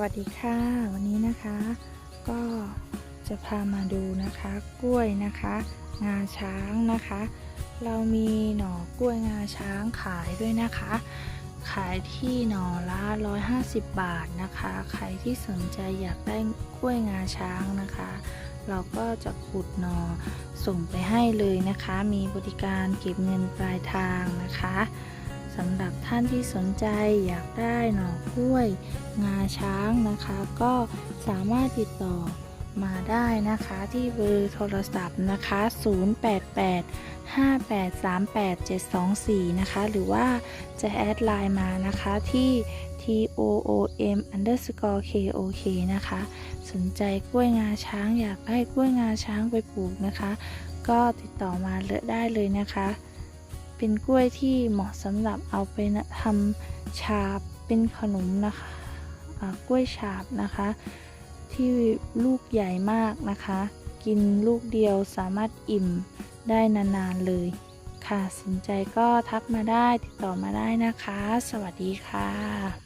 วัสดีค่ะ วันนี้นะคะ ก็จะพามาดูนะคะกล้วยนะคะ งาช้างนะคะ เรามีหน่อกล้วยงาช้างขายด้วยนะคะ ขายที่หน่อละ150 บาทนะคะ ใครที่สนใจอยากได้กล้วยงาช้างนะคะ เราก็จะขุดหน่อส่งไปให้เลยนะคะ มีบริการเก็บเงินปลายทางนะคะ สำหรับท่านที่สนใจอยากได้หน่อกล้วย งาช้างนะคะ ก็สามารถติดต่อมาได้นะคะที่เบอร์โทรศัพท์นะคะ 088 5838 724 นะคะ หรือว่าจะแอดไลน์มานะคะที่ toom underscore kok นะคะ สนใจกล้วยงาช้างอยากได้กล้วยงาช้างไปปลูกนะคะ ก็ติดต่อมาเลได้เลยนะคะ เป็นกล้วยที่เหมาะสำหรับเอาไปทำชาบเป็นขนมนะคะะกล้วยฉาบนะคะ ที่ลูกใหญ่มากนะคะ กินลูกเดียวสามารถอิ่มได้นานๆเลยค่ะสนใจก็ทักมาได้ติดต่อมาได้นะคะ สวัสดีค่ะ